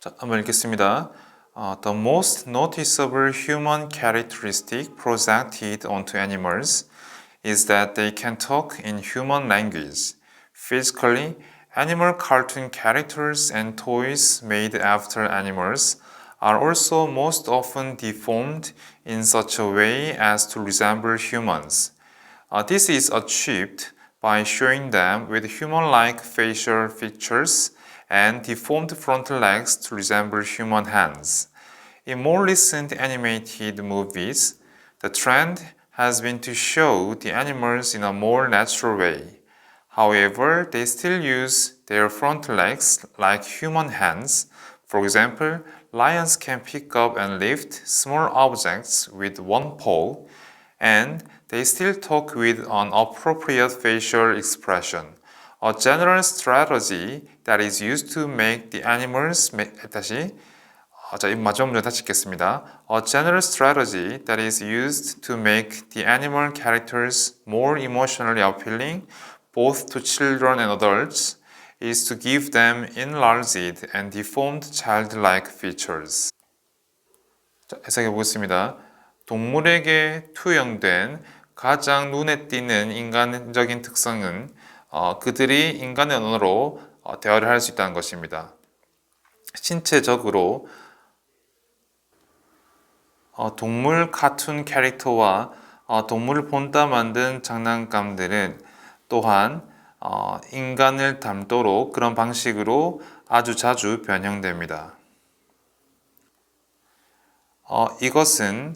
자, 한번 읽겠습니다. Uh, the most noticeable human characteristic projected onto animals is that they can talk in human language. Physically, animal cartoon characters and toys made after animals are also most often deformed in such a way as to resemble humans. Uh, this is achieved by showing them with human-like facial features and deformed frontal legs to resemble human hands. In more recent animated movies, the trend has been to show the animals in a more natural way. However, they still use their front legs like human hands. For example, lions can pick up and lift small objects with one paw, and they still talk with an appropriate facial expression. A general strategy that is used to make the animals ma- 다시 어, 자, 이 마지막 문제 다시 읽겠습니다. A general strategy that is used to make the animal characters more emotionally appealing both to children and adults is to give them enlarged and deformed childlike features. 자, 해석해 보겠습니다. 동물에게 투영된 가장 눈에 띄는 인간적인 특성은 어, 그들이 인간의 언어로 어, 대화를 할 수 있다는 것입니다. 신체적으로 어, 동물 카툰 캐릭터와 어, 동물을 본따 만든 장난감들은 또한 어, 인간을 닮도록 그런 방식으로 아주 자주 변형됩니다. 어, 이것은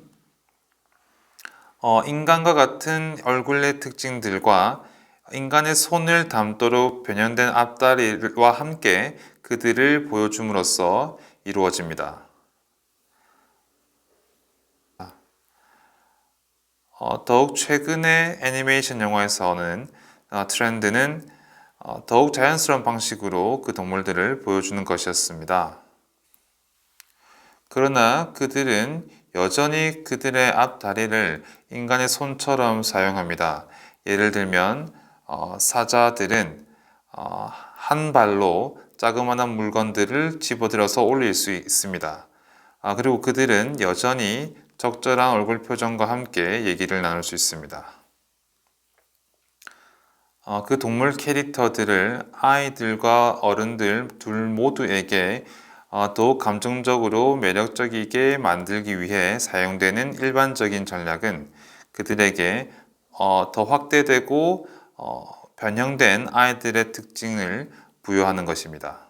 어, 인간과 같은 얼굴의 특징들과 인간의 손을 담도록 변형된 앞다리와 함께 그들을 보여줌으로써 이루어집니다. 어, 더욱 최근의 애니메이션 영화에서는 어, 트렌드는 어, 더욱 자연스러운 방식으로 그 동물들을 보여주는 것이었습니다. 그러나 그들은 여전히 그들의 앞다리를 인간의 손처럼 사용합니다. 예를 들면 어, 사자들은 어, 한 발로 자그마한 물건들을 집어들어서 올릴 수 있습니다. 아, 그리고 그들은 여전히 적절한 얼굴 표정과 함께 얘기를 나눌 수 있습니다. 어, 그 동물 캐릭터들을 아이들과 어른들 둘 모두에게 어, 더욱 감정적으로 매력적이게 만들기 위해 사용되는 일반적인 전략은 그들에게 어, 더 확대되고 어, 변형된 아이들의 특징을 부여하는 것입니다.